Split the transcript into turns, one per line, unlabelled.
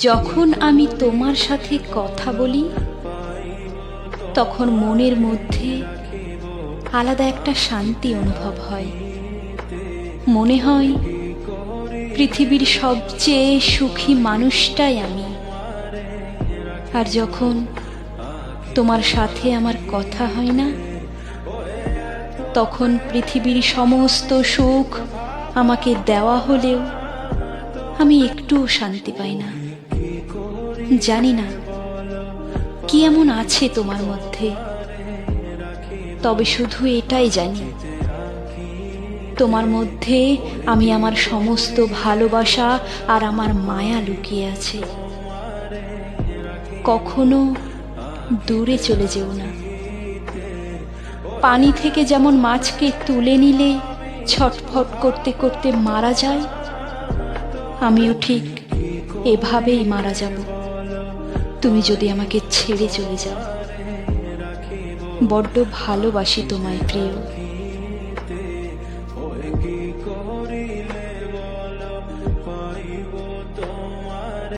যখন আমি তোমার সাথে কথা বলি, তখন মনের মধ্যে আলাদা একটা শান্তি অনুভব হয়। মনে হয় পৃথিবীর সবচেয়ে সুখী মানুষটাই আমি। আর যখন তোমার সাথে আমার কথা হয় না, তখন পৃথিবীর সমস্ত সুখ আমাকে দেওয়া হলেও আমি একটুও শান্তি পাই না। জানি না কি এমন আছে তোমার মধ্যে, তবে শুধু এটাই জানি। তোমার মধ্যে আমি আমার সমস্ত ভালোবাসা আর আমার মায়া লুকিয়ে আছে। কখনো দূরে চলে যেও না। পানি থেকে যেমন মাছকে তুলে নিলে, ছটফট করতে করতে মারা যায় আমিও ঠিক এভাবেই মারা যাব। তুমি যদি আমাকে ছেড়ে চলে যাও। বড্ড ভালোবাসি তোমায় প্রিয়।